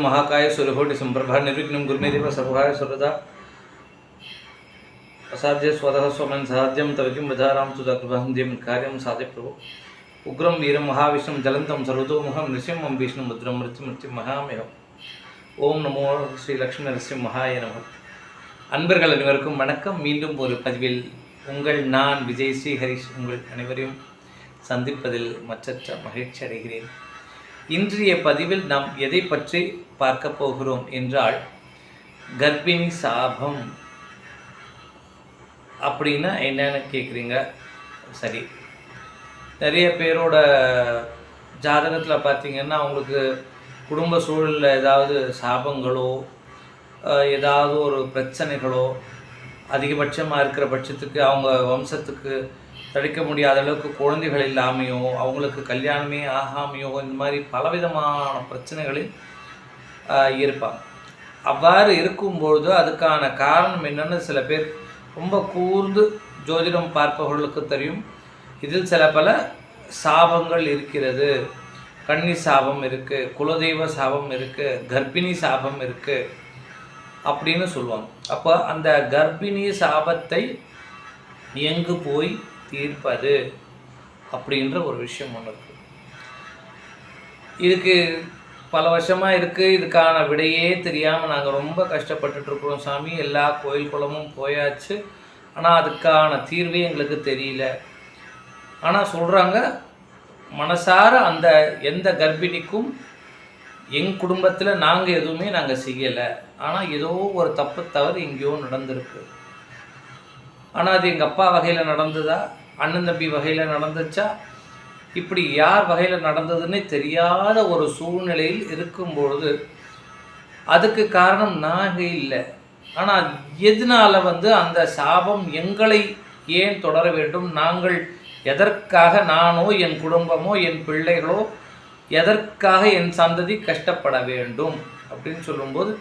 महाकाय सुरहोटि संप्रभा निर्विघ्नं गुरुमेदेव सर्वहाय सर्वदा असाध्य स्वतः स्वमन साध्यं तव किं वधारां तुदकृपहं दें कार्यं साधे प्रभु उग्रं वीरं महाविष्णुं जलन्तं सर्वतोमुखं नृसिंहं विष्णुं मुद्रं मृत्यु मृत्यु महामेहम् ஓம் நமோ ஸ்ரீ லக்ஷ்மி நரசிம்மஹாய நம அன்பர்கள் அனைவருக்கும் வணக்கம் மீண்டும் ஒரு பதிவில் உங்கள் நான் விஜய் ஸ்ரீ ஹரிஷ் உங்கள் அனைவரையும் சந்திப்பதில் மற்றற்ற மகிழ்ச்சி அடைகிறேன் இன்றைய பதிவில் நாம் எதை பற்றி பார்க்க போகிறோம் என்றால் கர்ப்பிணி சாபம். அப்படின்னா என்னென்னு கேட்குறீங்க சரி. நிறைய பேரோட ஜாதகத்தில் பார்த்திங்கன்னா அவங்களுக்கு குடும்ப சூழலில் ஏதாவது சாபங்களோ ஏதாவது ஒரு பிரச்சனைகளோ அதிகபட்சமாக இருக்கிற பட்சத்துக்கு அவங்க வம்சத்துக்கு தடுக்க முடியாத அளவுக்கு குழந்தைகள் இல்லாமையோ அவங்களுக்கு கல்யாணமே ஆகாமையோ இந்த மாதிரி பலவிதமான பிரச்சனைகளில் இருப்பாங்க. அவ்வாறு இருக்கும்பொழுது அதுக்கான காரணம் என்னென்னு சில பேர் ரொம்ப கூர்ந்து ஜோதிடம் பார்ப்பவர்களுக்கு தெரியும். இதில் சில பல சாபங்கள் இருக்கிறது. கன்னி சாபம் இருக்குது குலதெய்வ சாபம் இருக்குது கர்ப்பிணி சாபம் இருக்குது அப்படின்னு சொல்லுவாங்க. அப்போ அந்த கர்ப்பிணி சாபத்தை எங்கு போய் தீர்ப்பது அப்படின்ற ஒரு விஷயம் ஒன்று இருக்குது இதுக்கு பல வருஷமாக இருக்குது இதுக்கான விடையே தெரியாமல் நாங்கள் ரொம்ப கஷ்டப்பட்டுட்டு இருக்கிறோம் சாமி. எல்லா கோயில் குளமும் போயாச்சு. ஆனால் அதுக்கான தீர்வே எங்களுக்கு தெரியல. ஆனால் சொல்கிறாங்க மனசார அந்த எந்த கர்ப்பிணிக்கும் எங் குடும்பத்தில் நாங்கள் எதுவுமே நாங்கள் செய்யலை. ஆனால் ஏதோ ஒரு தப்பு தவறு எங்கேயோ நடந்திருக்கு. ஆனால் அது எங்கள் அப்பா வகையில் நடந்ததா? அண்ணன் தம்பி வகையில் நடந்துச்சா? இப்படி யார் வகையில் நடந்ததுன்னே தெரியாத ஒரு சூழ்நிலையில் இருக்கும்பொழுது அதுக்கு காரணம் நாகை இல்லை. ஆனால் எதனால வந்து அந்த சாபம் எங்களை ஏன் தொடர வேண்டும்? நாங்கள் எதற்காக நானோ என் குடும்பமோ என் பிள்ளைகளோ எதற்காக என் சந்ததி கஷ்டப்பட வேண்டும்? அப்படின்னு சொல்லும்போது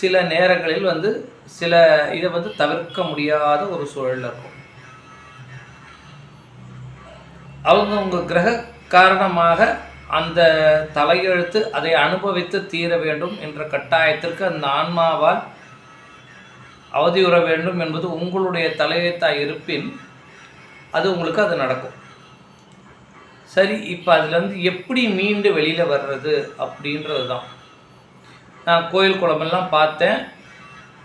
சில நேரங்களில் வந்து சில இதை வந்து தவிர்க்க முடியாத ஒரு சூழல் இருக்கும். அவங்கவுங்க கிரக காரணமாக அந்த தலையெழுத்து அதை அனுபவித்து தீர வேண்டும் என்ற கட்டாயத்திற்கு அந்த ஆன்மாவால் அவதியுற வேண்டும் என்பது உங்களுடைய தலையெழுத்தாக இருப்பின் அது உங்களுக்கு அது நடக்கும். சரி இப்போ அதுலேருந்து எப்படி மீண்டு வெளியில் வர்றது அப்படின்றது தான் நான் கோயில் குளமெல்லாம் பார்த்தேன்.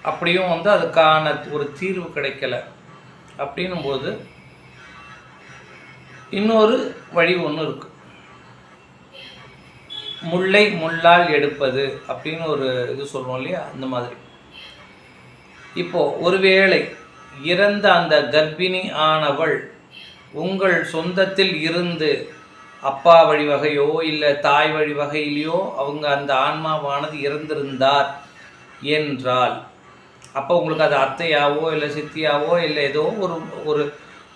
அப்படியும் வந்து அதுக்கான ஒரு தீர்வு கிடைக்கல. அப்படின்னும் போது இன்னொரு வழி ஒன்று இருக்கு. முல்லை முள்ளால் எடுப்பது அப்படின்னு ஒரு இது சொல்லுவோம் இல்லையா? அந்த மாதிரி. இப்போ ஒருவேளை இறந்த அந்த கர்ப்பிணி ஆனவள் உங்கள் சொந்தத்தில் இருந்து அப்பா வழி வகையோ இல்லை தாய் வழி வகையிலையோ அவங்க அந்த ஆன்மாவானது இறந்திருந்தார் என்றால் அப்போ உங்களுக்கு அது அத்தையாவோ இல்லை சித்தியாவோ இல்லை ஏதோ ஒரு ஒரு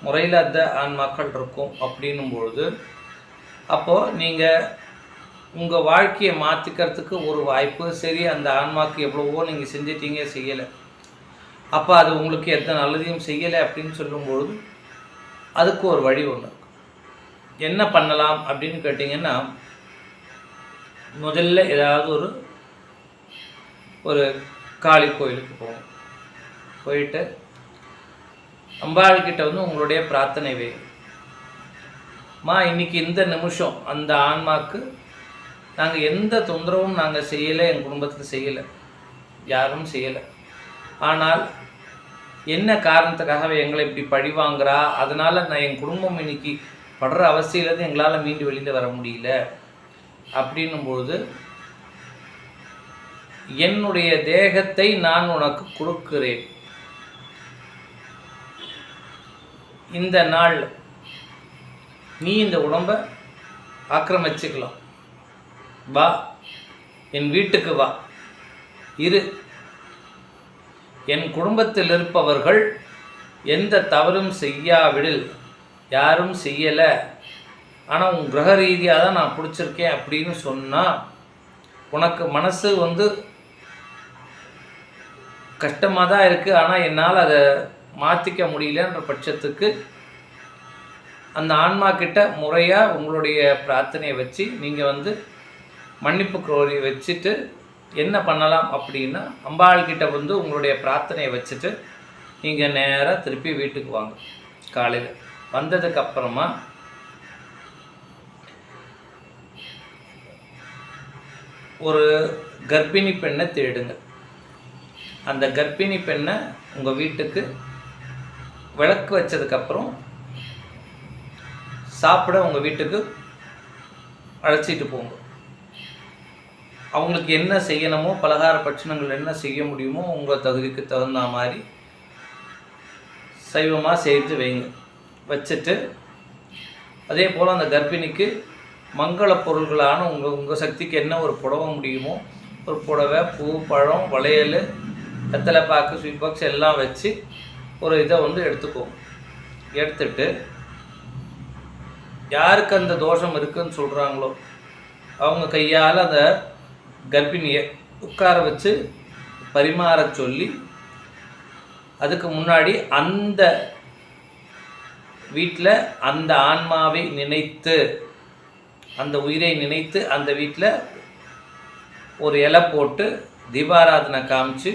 முறையில் அந்த ஆன்மாக்கள் இருக்கும் அப்படின்னும் பொழுது அப்போது நீங்கள் உங்கள் வாழ்க்கையை மாற்றிக்கிறதுக்கு ஒரு வாய்ப்பு சரி அந்த ஆன்மாக்கு எவ்வளவோ நீங்கள் செஞ்சிட்டீங்க செய்யலை. அப்போ அது உங்களுக்கு எந்த நல்லதையும் செய்யலை அப்படின்னு சொல்லும்பொழுது அதுக்கு ஒரு வழி ஒன்று என்ன பண்ணலாம் அப்படின்னு கேட்டிங்கன்னா முதல்ல ஏதாவது ஒரு ஒரு காளி கோயிலுக்கு போகணும். போயிட்டு அம்பாள் கிட்ட வந்து உங்களுடைய பிரார்த்தனை வை. மா இன்னைக்கு இந்த நிமிஷம் அந்த ஆன்மாக்கு நாங்கள் எந்த தொந்தரவும் நாங்கள் செய்யலை என் குடும்பத்தில் செய்யலை. யாரும் செய்யலை. ஆனால் என்ன காரணத்துக்காக எங்களை இப்படி பழி வாங்குறா? அதனால் நான் என் குடும்பம் இன்னைக்கு படுற அவசியிலேருந்து எங்களால் மீண்டு வெளியில் வர முடியல. அப்படின்னும்பொழுது என்னுடைய தேகத்தை நான் உனக்கு கொடுக்கிறேன். இந்த நாள் நீ இந்த உடம்பை ஆக்கிரமிச்சுக்கலாம். வா என் வீட்டுக்கு வா. இரு. என் குடும்பத்தில் இருப்பவர்கள் எந்த தவறும் செய்யாவிடில் யாரும் செய்யலை. ஆனால் உன் கிரக ரீதியாக தான் நான் பிடிச்சிருக்கேன் அப்படின்னு சொன்னால் உனக்கு மனசு வந்து கஷ்டமாக தான் இருக்குது ஆனால் என்னால் அதை மாற்றிக்க முடியலன்ற பட்சத்துக்கு அந்த ஆன்மா கிட்ட முறையாக உங்களுடைய பிரார்த்தனையை வச்சு நீங்கள் வந்து மன்னிப்பு கோரி வச்சுட்டு என்ன பண்ணலாம் அப்படின்னா அம்பாள் கிட்ட வந்து உங்களுடைய பிரார்த்தனையை வச்சுட்டு நீங்கள் நேராக திருப்பி வீட்டுக்கு வாங்க காலையில். வந்ததுக்கப்புறமா ஒரு கர்ப்பிணி பெண்ணை தேடுங்க. அந்த கர்ப்பிணி பெண்ணை உங்கள் வீட்டுக்கு விளக்கு வச்சதுக்கப்புறம் சாப்பிட உங்கள் வீட்டுக்கு அழைச்சிட்டு போங்க. அவங்களுக்கு என்ன செய்யணுமோ பலகார பட்சணங்கள் என்ன செய்ய முடியுமோ உங்கள் தகுதிக்கு தகுந்த மாதிரி சைவமாக செய்து வைங்க. வச்சுட்டு அதே போல் அந்த கர்ப்பிணிக்கு மங்கள பொருள்களான உங்கள் உங்கள் சக்திக்கு என்ன ஒரு புடவை முடியுமோ ஒரு புடவை பூ பழம் வளையல் வெத்தலை பாக்கு ஸ்வீட் பாக்ஸ் எல்லாம் வச்சு ஒரு இதை வந்து எடுத்துக்குவோம் எடுத்துட்டு யாருக்கு அந்த தோஷம் இருக்குன்னு சொல்கிறாங்களோ அவங்க கையால் அந்த கர்ப்பிணியை உட்கார வச்சு பரிமாறச் சொல்லி அதுக்கு முன்னாடி அந்த வீட்டில் அந்த ஆன்மாவை நினைத்து அந்த உயிரை நினைத்து அந்த வீட்டில் ஒரு இலை போட்டு தீபாராதனை காமிச்சு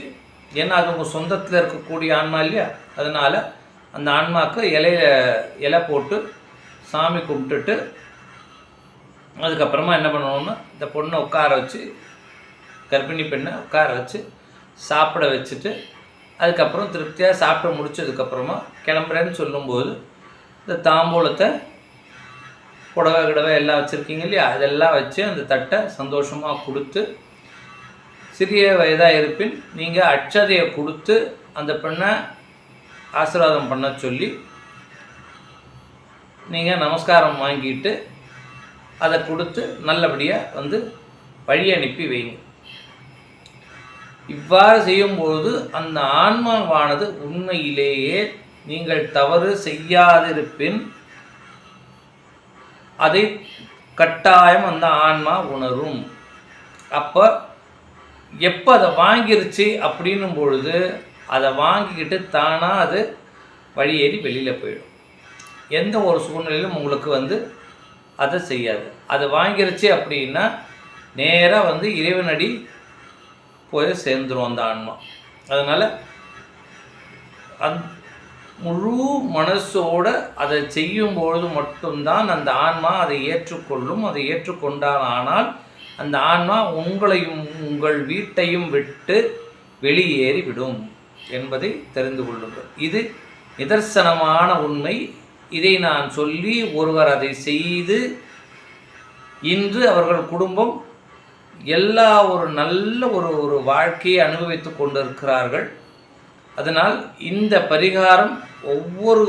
ஏன்னா அது உங்கள் சொந்தத்தில் இருக்கக்கூடிய ஆன்மா இல்லையா? அதனால் அந்த ஆன்மாவுக்கு இலையில இலை போட்டு சாமி கும்பிட்டுட்டு அதுக்கப்புறமா என்ன பண்ணணும்னா இந்த பொண்ணை உட்கார வச்சு கர்ப்பிணி பெண்ணை உட்கார வச்சு சாப்பிட வச்சுட்டு அதுக்கப்புறம் திருப்தியாக சாப்பிட்டு முடிச்சதுக்கப்புறமா கிளம்புறேன்னு சொல்லும்போது இந்த தாம்பூலத்தை புடவை கிடவை எல்லாம் வச்சுருக்கீங்க இல்லையா? அதெல்லாம் வச்சு அந்த தட்டை சந்தோஷமாக கொடுத்து சிறிய வயதாக இருப்பின் நீங்கள் அட்சதையை கொடுத்து அந்த பெண்ணை ஆசீர்வாதம் பண்ண சொல்லி நீங்கள் நமஸ்காரம் வாங்கிட்டு அதை கொடுத்து நல்லபடியாக வந்து வழி அனுப்பி வைங்க. இவ்வாறு செய்யும்போது அந்த ஆன்மாவானது உண்மையிலேயே நீங்கள் தவறு செய்யாதிருப்பின் அதை கட்டாயம் அந்த ஆன்மா உணரும். அப்போ எப்போ அதை வாங்கிருச்சு அப்படின்னும் பொழுது அதை வாங்கிக்கிட்டு தானாக அது வழியேறி வெளியில் போயிடும். எந்த ஒரு சூழ்நிலையிலும் உங்களுக்கு வந்து அதை செய்யாது. அது வாங்கிருச்சு அப்படின்னா நேராக வந்து இறைவனடி போய் சேர்ந்துரும் அந்த ஆன்மா. அதனால் அந் முழு மனசோட அதை செய்யும்பொழுது மட்டும்தான் அந்த ஆன்மா அதை ஏற்றுக்கொள்ளும் அதை ஏற்றுக்கொண்டால் ஆனால் அந்த ஆன்மா உங்களையும் உங்கள் வீட்டையும் விட்டு வெளியேறி விடும் என்பதை தெரிந்து கொள்ளுங்கள். இது நிதர்சனமான உண்மை. இதை நான் சொல்லி ஒருவர் அதை செய்து இன்று அவர்கள் குடும்பம் எல்லா ஒரு நல்ல ஒரு ஒரு வாழ்க்கையை அனுபவித்து கொண்டிருக்கிறார்கள். அதனால் இந்த பரிகாரம் ஒவ்வொரு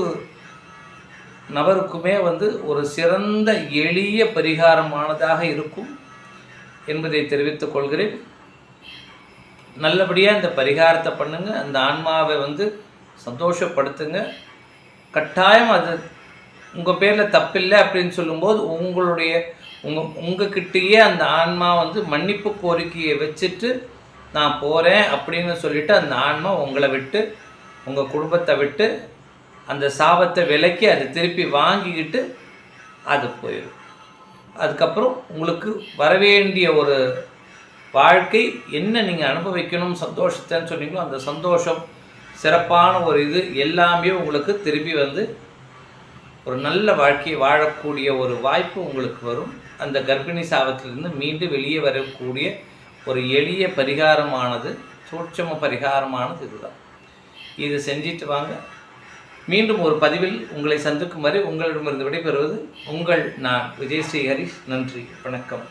நபருக்குமே வந்து ஒரு சிறந்த எளிய பரிகாரமானதாக இருக்கும். என்பதை தெரிவித்துக் கொள்கிறேன். நல்லபடியாக இந்த பரிகாரத்தை பண்ணுங்கள் அந்த ஆன்மாவை வந்து சந்தோஷப்படுத்துங்க. கட்டாயம் அது உங்கள் பேரில் தப்பில்லை அப்படின்னு சொல்லும்போது உங்களுடைய உங்கள் உங்ககிட்டயே அந்த ஆன்மா வந்து மன்னிப்பு கோரிக்கையை வச்சுட்டு நான் போகிறேன் அப்படின்னு சொல்லிவிட்டு அந்த ஆன்மா உங்களை விட்டு உங்கள் குடும்பத்தை விட்டு அந்த சாபத்தை விலக்கி அதை திருப்பி வாங்கிக்கிட்டு அது போயிடும். அதுக்கப்புறம் உங்களுக்கு வரவேண்டிய ஒரு வாழ்க்கை என்ன நீங்கள் அனுபவிக்கணும் சந்தோஷத்தைன்னு சொன்னீங்களோ அந்த சந்தோஷம் சிறப்பான ஒரு இது எல்லாமே உங்களுக்கு திருப்பி வந்து ஒரு நல்ல வாழ்க்கையை வாழக்கூடிய ஒரு வாய்ப்பு உங்களுக்கு வரும். அந்த கர்ப்பிணி சாபத்திலிருந்து மீண்டு வெளியே வரக்கூடிய ஒரு எளிய பரிகாரமானது சூட்சம பரிகாரமானது இதுதான். இது செஞ்சிட்டு வாங்க. மீண்டும் ஒரு பதிவில் உங்களை சந்திக்கும் வரை உங்களிடமிருந்து விடைபெறுவது உங்கள் நான் விஜய் ஸ்ரீ ஹரிஷ். நன்றி வணக்கம்.